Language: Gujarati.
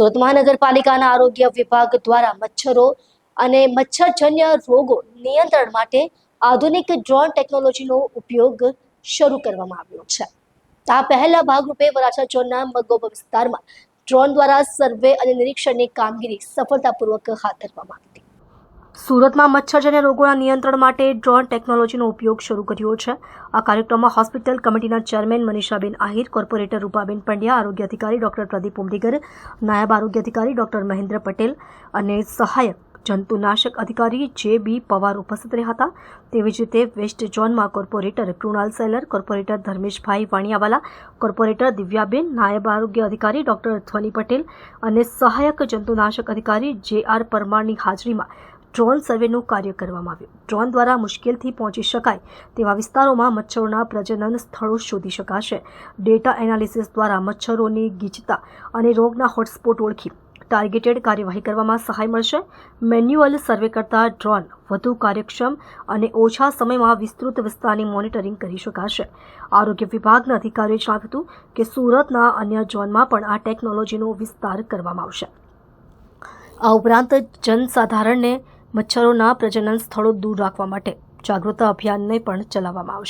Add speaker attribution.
Speaker 1: સુરત મહાનગરપાલિકાના આરોગ્ય વિભાગ દ્વારા મચ્છરો અને મચ્છરજન્ય રોગો નિયંત્રણ માટે આધુનિક ડ્રોન ટેકનોલોજીનો ઉપયોગ શરૂ કરવામાં આવ્યો છે. આ પહેલા ભાગરૂપે વરાછા ઝોનના મગોબ વિસ્તારમાં ડ્રોન દ્વારા સર્વે અને નિરીક્ષણની કામગીરી સફળતાપૂર્વક હાથ ધરવામાં આવી સુરતમાં મચ્છરજન્ય રોગોના નિયંત્રણ માટે ડ્રોન ટેકનોલોજીનો ઉપયોગ શરૂ કર્યો છે. આ કાર્યક્રમમાં હોસ્પિટલ કમિટીના ચેરમેન મનીષાબેન આહિર, કોર્પોરેટર રૂપાબેન પંડ્યા, આરોગ્ય અધિકારી ડોક્ટર પ્રદીપ ઉમડીગર નાયબ આરોગ્ય અધિકારી ડોક્ટર મહેન્દ્ર પટેલ અને સહાયક જંતુનાશક અધિકારી જે બી પવાર ઉપસ્થિત રહ્યા હતા. તેવી જ રીતે વેસ્ટ ઝોનમાં corporator Krunal Selar, corporator Dharmeshbhai Vaniyawala, corporator Divyaben, નાયબ આરોગ્ય અધિકારી ડોક્ટર ધ્વની પટેલ અને સહાયક જંતુનાશક અધિકારી જે આર પરમારની હાજરીમાં ડ્રોન સર્વેનું કાર્ય કરવામાં આવ્યું. ડ્રોન દ્વારા મુશ્કેલથી પહોંચી શકાય તેવા વિસ્તારોમાં મચ્છરોના પ્રજનન સ્થળો શોધી શકાશે. ડેટા એનાલિસિસ દ્વારા મચ્છરોની ગીચતા અને રોગના હોટસ્પોટ ઓળખી ટાર્ગેટેડ કાર્યવાહી કરવામાં સહાય મળશે. મેન્યુઅલ સર્વે કરતા ડ્રોન વધુ કાર્યક્ષમ અને ઓછા સમયમાં વિસ્તૃત વિસ્તારની મોનિટરિંગ કરી શકાશે. આરોગ્ય વિભાગના અધિકારીએ જણાવ્યું હતું કે સુરતના અન્ય ઝોનમાં પણ આ ટેકનોલોજીનો વિસ્તાર કરવામાં આવશે. આ ઉપરાંત જનસાધારણને મચ્છરોના પ્રજનન સ્થળો દૂર રાખવા માટે જાગૃતતા અભિયાનને પણ ચલાવવામાં આવશે.